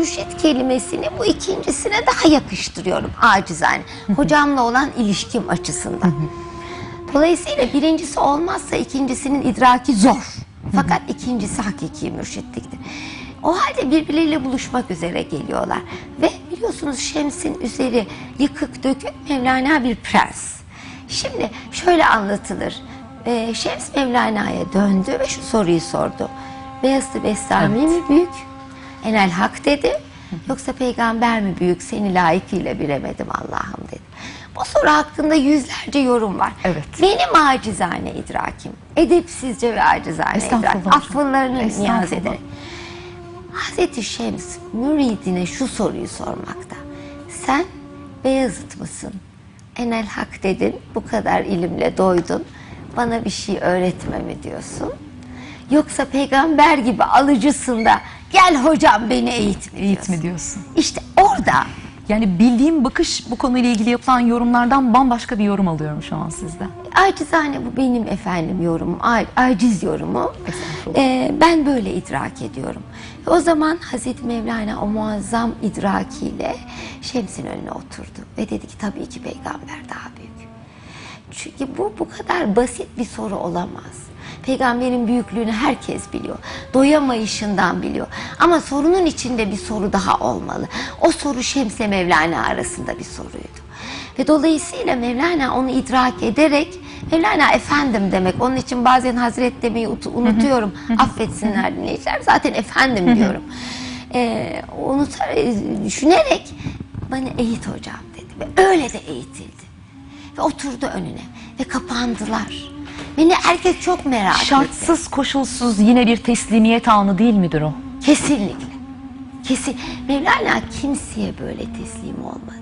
mürşit kelimesini bu ikincisine daha yakıştırıyorum acizane. Hocamla olan ilişkim açısından. Dolayısıyla birincisi olmazsa ikincisinin idraki zor. Fakat ikincisi hakiki mürşitliktir. O halde birbirleriyle buluşmak üzere geliyorlar. Ve biliyorsunuz Şems'in üzeri yıkık dökük Mevlana bir prens. Şimdi şöyle anlatılır. Ee, Şems Mevlana'ya döndü ve şu soruyu sordu. Beyazıt Bestami mi büyük? Enel Hak dedi. Yoksa peygamber mi büyük? Seni layıkıyla bilemedim Allah'ım dedi. Bu soru hakkında yüzlerce yorum var. Evet. Benim acizane idrakim, edepsizce ve acizane idrakim, affınlarını niyaz ederek. Hazreti Şems müridine şu soruyu sormakta. Sen Beyazıt mısın? Enel hak dedin, bu kadar ilimle doydun. Bana bir şey öğretme mi diyorsun? Yoksa peygamber gibi alıcısın da gel hocam beni eğit mi diyorsun? mi diyorsun? İşte orada Yani bildiğim bakış bu konuyla ilgili yapılan yorumlardan bambaşka bir yorum alıyorum şu an sizden. Acizane bu benim efendim yorumum, a- aciz. Estağfurullah. Ee, ben böyle idrak ediyorum. O zaman Hazreti Mevlana o muazzam idrakiyle Şems'in önüne oturdu ve dedi ki tabii ki peygamber daha büyük. Çünkü bu bu kadar basit bir soru olamaz. Peygamberin büyüklüğünü herkes biliyor. Doyamayışından biliyor. Ama sorunun içinde bir soru daha olmalı. O soru Şems'le Mevlana arasında bir soruydu. Ve dolayısıyla Mevlana onu idrak ederek Mevlana efendim demek. Onun için bazen Hazret demeyi ut- unutuyorum. Affetsinler dinleyiciler. Zaten efendim diyorum. Ee, unutar, e, düşünerek bana eğit hocam dedi. Ve öyle de eğitildi. Ve oturdu önüne. Ve kapandılar. Beni herkes çok merak etti. Şartsız koşulsuz yine bir teslimiyet anı değil midir o? Kesinlikle. Kesin. Mevlana kimseye böyle teslim olmadı.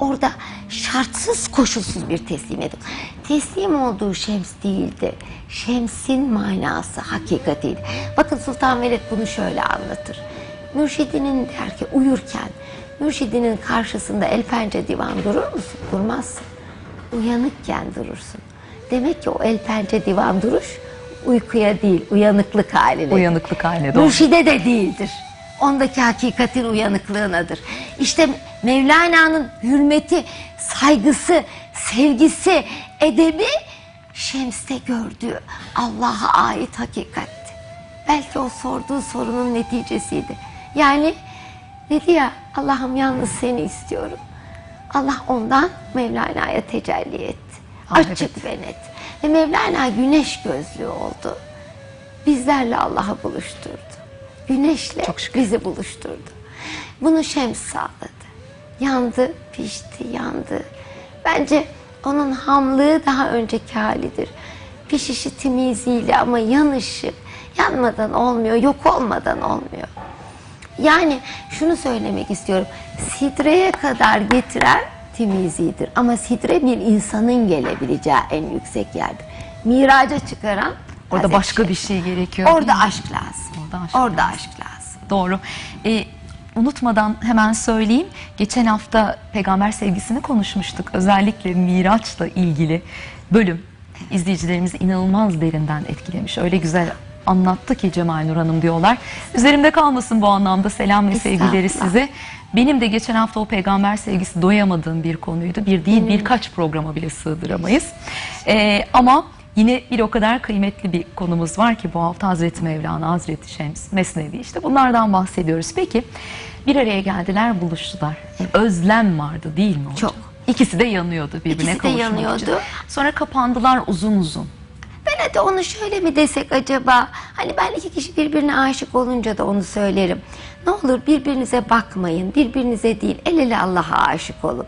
Orada şartsız koşulsuz bir teslimiyet. Teslim olduğu Şems değildi. Şems'in manası hakikatiydi. Bakın Sultan Veled bunu şöyle anlatır. Mürşidinin der ki uyurken mürşidinin karşısında el pençe divan durur musun? Durmazsın. Uyanıkken durursun. Demek ki o el pençe divan duruş uykuya değil uyanıklık haline. Uyanıklık haline doğru. Mürşide de değildir. Ondaki hakikatin uyanıklığınadır. İşte Mevlana'nın hürmeti, saygısı, sevgisi, edebi Şems'te gördüğü Allah'a ait hakikatti. Belki o sorduğu sorunun neticesiydi. Yani dedi ya Allah'ım yalnız seni istiyorum. Allah ondan Mevlana'ya tecelli etti. Açık ve net. Ve Mevlana güneş gözlüğü oldu bizlerle Allah'ı buluşturdu. Güneşle bizi buluşturdu. Bunu Şems sağladı. Yandı, pişti, yandı. Bence onun hamlığı daha önceki halidir. Pişişi temiziyle ama yanışı yanmadan olmuyor, yok olmadan olmuyor. Yani şunu söylemek istiyorum. Sidreye kadar getiren temizidir. Ama sidre bir insanın gelebileceği en yüksek yerdir. Miraca çıkaran Orada başka bir Şems. şey gerekiyor. Orada aşk lazım. Orada aşk Orada aşk lazım. Doğru. Ee, unutmadan hemen söyleyeyim. Geçen hafta peygamber sevgisini konuşmuştuk. Özellikle Miraç'la ilgili bölüm izleyicilerimizi inanılmaz derinden etkilemiş. Öyle güzel anlattı ki Cemal Nur Hanım diyorlar. Üzerimde kalmasın bu anlamda selam ve sevgileri size. Benim de geçen hafta o peygamber sevgisi doyamadığım bir konuydu. Bir değil birkaç programa bile sığdıramayız. Ee, ama yine bir o kadar kıymetli bir konumuz var ki bu hafta Hazreti Mevlana, Hazreti Şems, Mesnevi işte bunlardan bahsediyoruz. Peki bir araya geldiler buluştular. Özlem vardı değil mi hocam? Çok. İkisi de yanıyordu birbirine İkisi de kavuşmak yanıyordu. için. Sonra kapandılar uzun uzun. Hadi onu şöyle mi desek acaba? Hani ben iki kişi birbirine aşık olunca da onu söylerim. Ne olur birbirinize bakmayın, birbirinize değil, el ele Allah'a aşık olun.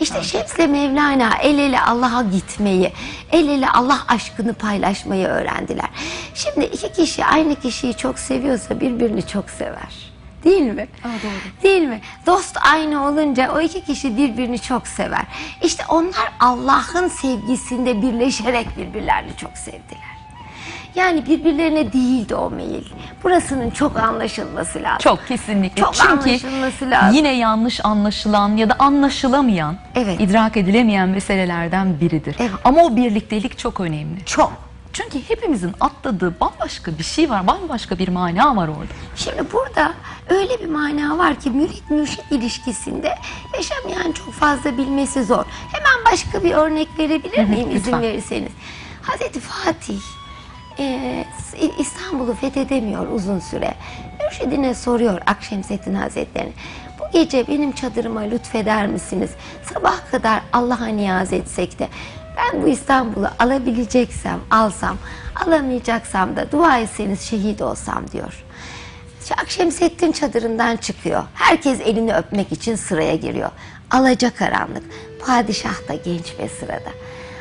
İşte Şems'le Mevlana el ele Allah'a gitmeyi, el ele Allah aşkını paylaşmayı öğrendiler. Şimdi iki kişi aynı kişiyi çok seviyorsa birbirini çok sever. Değil mi? Değil mi? Dost aynı olunca o iki kişi birbirini çok sever. İşte onlar Allah'ın sevgisinde birleşerek birbirlerini çok sevdiler. Yani birbirlerine değildi o meyil. Burasının çok anlaşılması lazım. Çok kesinlikle. Çok Çünkü anlaşılması lazım. yine yanlış anlaşılan ya da anlaşılamayan, Evet. idrak edilemeyen meselelerden biridir. Evet. Ama o birliktelik çok önemli. Çok, Çünkü hepimizin atladığı bambaşka bir şey var, bambaşka bir mana var orada. Şimdi burada öyle bir mana var ki mürit mürşit ilişkisinde yaşamayan çok fazla bilmesi zor. Hemen başka bir örnek verebilir miyim izin verirseniz? Hazreti Fatih e, İstanbul'u fethedemiyor uzun süre. Mürşidine soruyor Akşemseddin Hazretleri'ne. Bu gece benim çadırıma lütfeder misiniz? Sabah kadar Allah'a niyaz etsek de ben bu İstanbul'u alabileceksem alsam, alamayacaksam da dua etseniz şehit olsam diyor. Akşemseddin çadırından çıkıyor. Herkes elini öpmek için sıraya giriyor. Alaca karanlık. Padişah da genç ve sırada.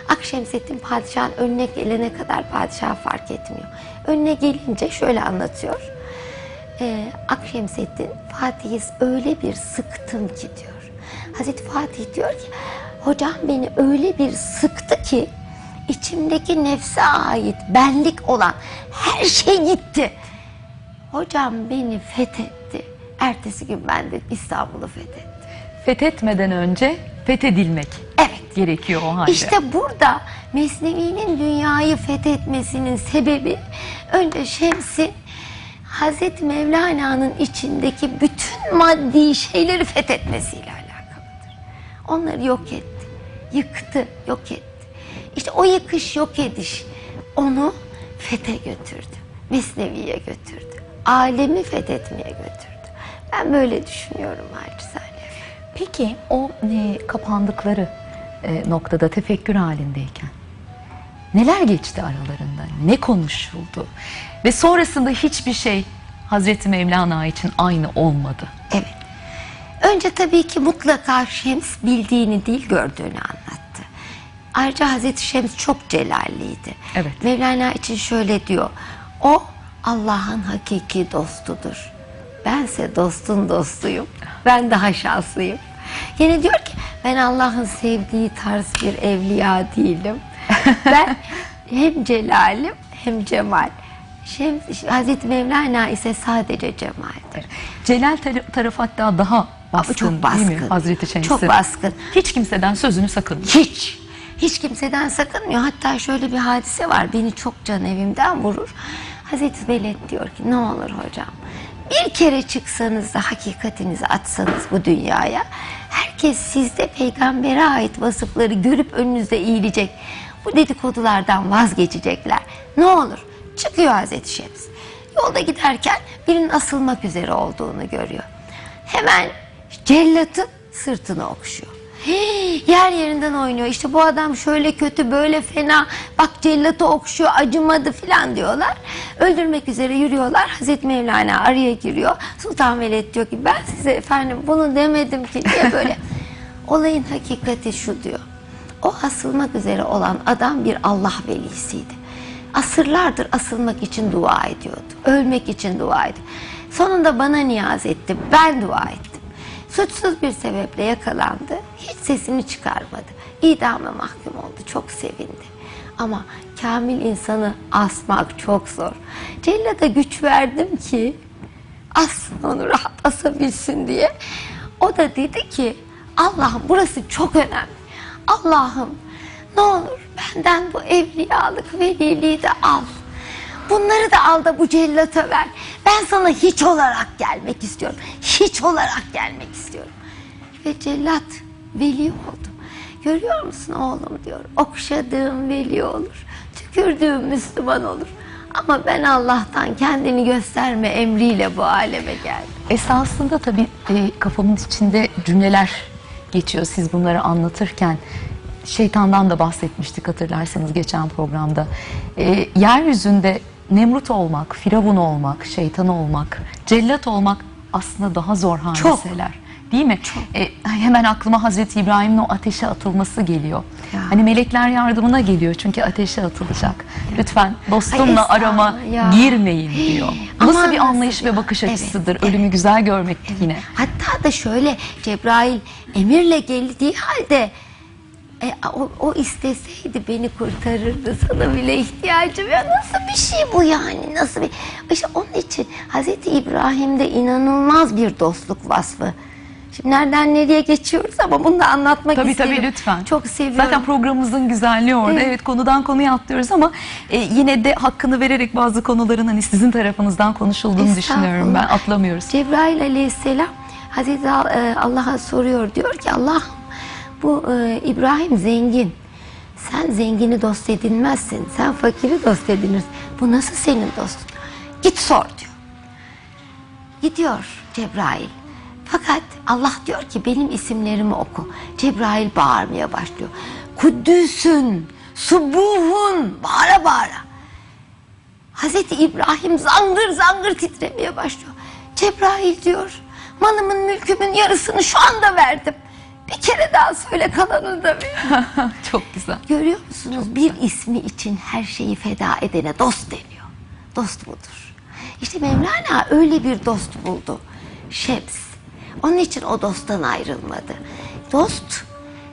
Akşemseddin padişahın önüne gelene kadar padişah fark etmiyor. Önüne gelince şöyle anlatıyor. Ee, Akşemseddin Fatih'i öyle bir sıktım ki diyor. Hazreti Fatih diyor ki hocam beni öyle bir sıktı ki içimdeki nefse ait benlik olan her şey gitti. Hocam beni fethetti. Ertesi gün ben de İstanbul'u fethettim. Fethetmeden önce fethedilmek Evet. gerekiyor o halde. İşte burada Mesnevi'nin dünyayı fethetmesinin sebebi önce Şems'in Hazreti Mevlana'nın içindeki bütün maddi şeyleri fethetmesiyle alakalıdır. Onları yok etti. Yıktı, yok etti. İşte o yıkış, yok ediş onu fete götürdü. Mesnevi'ye götürdü. Alemi fethetmeye götürdü. Ben böyle düşünüyorum acizane. Peki o e, kapandıkları e, noktada tefekkür halindeyken neler geçti aralarında? Ne konuşuldu? Ve sonrasında hiçbir şey Hazreti Mevlana için aynı olmadı. Evet. Önce tabii ki mutlaka Şems bildiğini değil gördüğünü anlattı. Ayrıca Hazreti Şems çok celalliydi. Evet. Mevlana için şöyle diyor. O Allah'ın hakiki dostudur. Bense dostun dostuyum. Ben daha şanslıyım. Yine diyor ki ben Allah'ın sevdiği tarz bir evliya değilim. Ben hem celalim hem cemal. Şems, Hazreti Mevlana ise sadece cemaldir. Celal tar- tarafı hatta daha baskın, çok baskın. değil mi Hazreti Şems'in? Çok baskın. Hiç kimseden sözünü sakınmıyor. Hiç. Hiç kimseden sakınmıyor. Hatta şöyle bir hadise var. Beni çok can evimden vurur. Hazreti Veled diyor ki ne olur hocam. Bir kere çıksanız da hakikatinizi atsanız bu dünyaya. Herkes sizde peygambere ait vasıfları görüp önünüzde eğilecek. Bu dedikodulardan vazgeçecekler. Ne olur. Çıkıyor Hazreti Şems. Yolda giderken birinin asılmak üzere olduğunu görüyor. Hemen cellatın sırtını okşuyor. Hii, yer yerinden oynuyor. İşte bu adam şöyle kötü, böyle fena. Bak cellatı okşuyor, acımadı filan diyorlar. Öldürmek üzere yürüyorlar. Hazreti Mevlana araya giriyor. Sultan Veled diyor ki ben size efendim bunu demedim ki diye böyle. Olayın hakikati şu diyor. O asılmak üzere olan adam bir Allah velisiydi. Asırlardır asılmak için dua ediyordu. Ölmek için dua ediyordu. Sonunda bana niyaz etti. Ben dua ettim. Suçsuz bir sebeple yakalandı. Hiç sesini çıkarmadı. İdama mahkum oldu. Çok sevindi. Ama kamil insanı asmak çok zor. Cellada güç verdim ki asın onu rahat asabilsin diye. O da dedi ki Allah'ım burası çok önemli. Allah'ım ne olur benden bu evliyalık veliliği de al. Bunları da al da bu cellata ver. Ben sana hiç olarak gelmek istiyorum. Hiç olarak gelmek istiyorum. Ve cellat veli oldu. Görüyor musun oğlum diyor. Okşadığım veli olur. Tükürdüğüm Müslüman olur. Ama ben Allah'tan kendini gösterme emriyle bu aleme geldim. Esasında tabii e, kafamın içinde cümleler geçiyor siz bunları anlatırken. Şeytandan da bahsetmiştik hatırlarsanız geçen programda. E, yeryüzünde Nemrut olmak, Firavun olmak, şeytan olmak, cellat olmak aslında daha zor hadiseler. Değil mi? E, hemen aklıma Hazreti İbrahim'in o ateşe atılması geliyor. Ya. Hani melekler yardımına geliyor çünkü ateşe atılacak. Lütfen Ay, dostumla arama estağfurullah ya. girmeyin diyor. Nasıl Aman bir nasıl anlayış ya? ve bakış Evet, açısıdır. evet. Ölümü güzel görmek yine. Hatta da şöyle Cebrail emirle geldiği halde e, o, o isteseydi beni kurtarırdı. Sana bile ihtiyacım ya. Nasıl bir şey bu yani? Nasıl bir... İşte onun için Hazreti İbrahim'de inanılmaz bir dostluk vasfı Şimdi nereden nereye geçiyoruz ama bunu da anlatmak Tabii istedim. tabii lütfen. Çok seviyorum. Zaten programımızın güzelliği orada. Evet. Evet, konudan konuya atlıyoruz ama e, yine de hakkını vererek bazı konuların hani sizin tarafınızdan konuşulduğunu düşünüyorum ben. Atlamıyoruz. Cebrail aleyhisselam Hazreti Al- Allah'a soruyor diyor ki Allah bu e, İbrahim zengin. Sen zengini dost edinmezsin. Sen fakiri dost edinirsin. Bu nasıl senin dostun? Git sor diyor. Gidiyor Cebrail. Fakat Allah diyor ki benim isimlerimi oku. Cebrail bağırmaya başlıyor. Kuddüsün, subuhun, bağıra bağıra. Hazreti İbrahim zangır zangır titremeye başlıyor. Cebrail diyor, malımın mülkümün yarısını şu anda verdim. Bir kere daha söyle kalanını da ver. Çok güzel. Görüyor musunuz? Bir ismi için her şeyi feda edene dost deniyor. Dost budur. İşte Mevlana öyle bir dost buldu. Şems. Onun için o dosttan ayrılmadı. Dost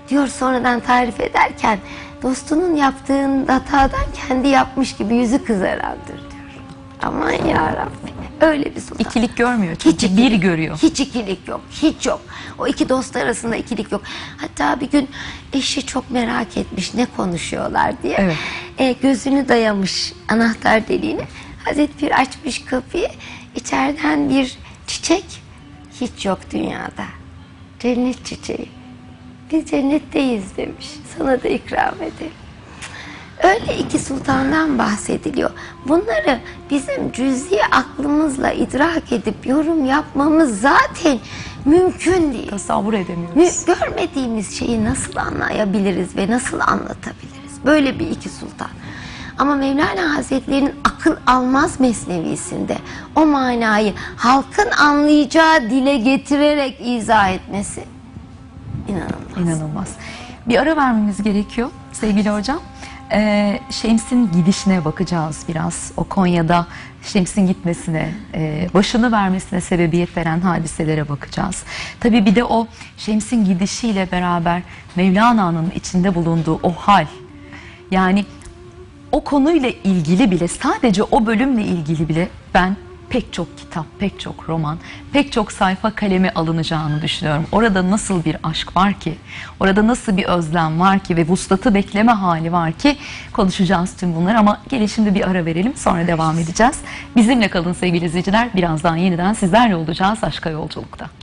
diyor sonradan tarif ederken dostunun yaptığın hatadan kendi yapmış gibi yüzü kızarandır diyor. Aman ya Rabbi. Öyle bir sultan. İkilik görmüyor çünkü bir görüyor. Hiç ikilik yok. Hiç yok. O iki dost arasında ikilik yok. Hatta bir gün eşi çok merak etmiş ne konuşuyorlar diye. Evet. E, gözünü dayamış anahtar deliğine. Hazreti Pir açmış kapıyı. İçeriden bir çiçek hiç yok dünyada. Cennet çiçeği. Biz cennetteyiz demiş. Sana da ikram edelim. Öyle iki sultandan bahsediliyor. Bunları bizim cüz'i aklımızla idrak edip yorum yapmamız zaten mümkün değil. Tasavvur edemiyoruz. Görmediğimiz şeyi nasıl anlayabiliriz ve nasıl anlatabiliriz? Böyle bir iki sultan. Ama Mevlana Hazretleri'nin akıl almaz mesnevisinde o manayı halkın anlayacağı dile getirerek izah etmesi inanılmaz. İnanılmaz. Bir ara vermemiz gerekiyor sevgili hocam. Ee, Şems'in gidişine bakacağız biraz. O Konya'da Şems'in gitmesine, e, başını vermesine sebebiyet veren hadiselere bakacağız. Tabii bir de o Şems'in gidişiyle beraber Mevlana'nın içinde bulunduğu o hal. Yani o konuyla ilgili bile sadece o bölümle ilgili bile ben pek çok kitap, pek çok roman, pek çok sayfa kaleme alınacağını düşünüyorum. Orada nasıl bir aşk var ki, orada nasıl bir özlem var ki ve vuslatı bekleme hali var ki konuşacağız tüm bunlar ama gelin şimdi bir ara verelim sonra devam edeceğiz. Bizimle kalın sevgili izleyiciler. Birazdan yeniden sizlerle olacağız Aşka Yolculuk'ta.